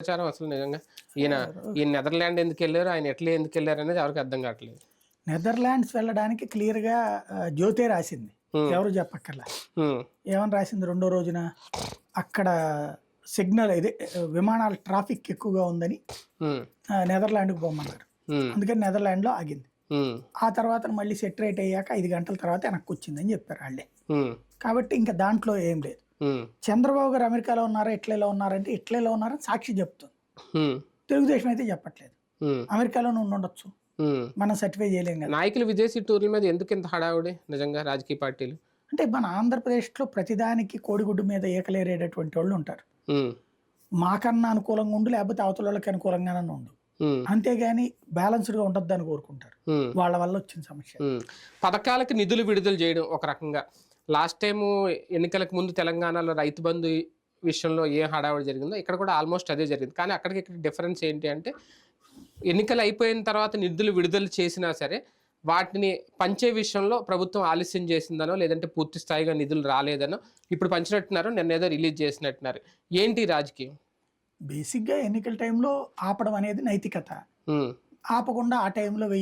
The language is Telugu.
ప్రచారం అసలు నిజంగా. ఈయన ఈ నెదర్లాండ్ ఎందుకు వెళ్ళారు? ఆయన ఎట్లా ఎందుకు వెళ్ళారు అనేది ఎవరికి అర్థం కావట్లేదు. నెదర్లాండ్స్ వెళ్ళడానికి క్లియర్గా జ్యోతే రాసింది. ఎవరు చెప్పక్కర్లా? ఏమని రాసింది రెండో రోజున? అక్కడ సిగ్నల్ ఇది విమానాల ట్రాఫిక్ ఎక్కువగా ఉందని నెదర్లాండ్కి పోమన్నారు. అందుకని నెదర్లాండ్లో ఆగింది. ఆ తర్వాత మళ్ళీ సెటరేట్ అయ్యాక ఐదు గంటల తర్వాత వెనక్కి వచ్చిందని చెప్పారు వాళ్ళే. కాబట్టి ఇంకా దాంట్లో ఏం లేదు. చంద్రబాబు గారు అమెరికాలో ఉన్నారా ఇట్లీలో ఉన్నారంటే ఇట్లీలో ఉన్నారని సాక్షి చెప్తుంది. తెలుగుదేశం అయితే చెప్పట్లేదు. ఉమ్, అమెరికాలో ఉండి ఉండొచ్చు. మనం సర్టిఫై చేయలేం కదా. నాయకులు విదేశీ టూర్ల మీద ఎందుకు ఇంత హడావుడి నిజంగా రాజకీయ పార్టీలు? అంటే మన ఆంధ్రప్రదేశ్లో ప్రతిదానికి కోడిగుడ్డు మీద ఏకలేరేటటువంటి వాళ్ళు ఉంటారు. మాకన్నా అనుకూలంగా ఉండు లేకపోతే అవతల వాళ్ళకి అనుకూలంగానే ఉండు. అంతేగాని బ్యాలెన్స్డ్గా ఉండొద్దు అని కోరుకుంటారు. వాళ్ళ వల్ల వచ్చిన సమస్య. పథకాలకు నిధులు విడుదల చేయడం ఒక రకంగా లాస్ట్ టైం ఎన్నికలకు ముందు తెలంగాణలో రైతు బంధు విషయంలో ఏ హడావుడి జరిగిందో ఇక్కడ కూడా ఆల్మోస్ట్ అదే జరిగింది. కానీ అక్కడికి ఇక్కడ డిఫరెన్స్ ఏంటి అంటే ఎన్నికలు అయిపోయిన తర్వాత నిధులు విడుదల చేసినా సరే వాటిని పంచే విషయంలో ప్రభుత్వం ఆలస్యం చేసిందనో లేదంటే పూర్తి స్థాయిగా నిధులు రాలేదనో ఇప్పుడు పంచినట్టున్నారు నిన్న ఏదో రిలీజ్ చేసినట్టున్నారు. ఏంటి రాజకీయం? బేసిక్గా ఎన్నికల టైంలో ఆపడం అనేది నైతికత. ఆపకుండా ఆ టైంలో వెయ్యి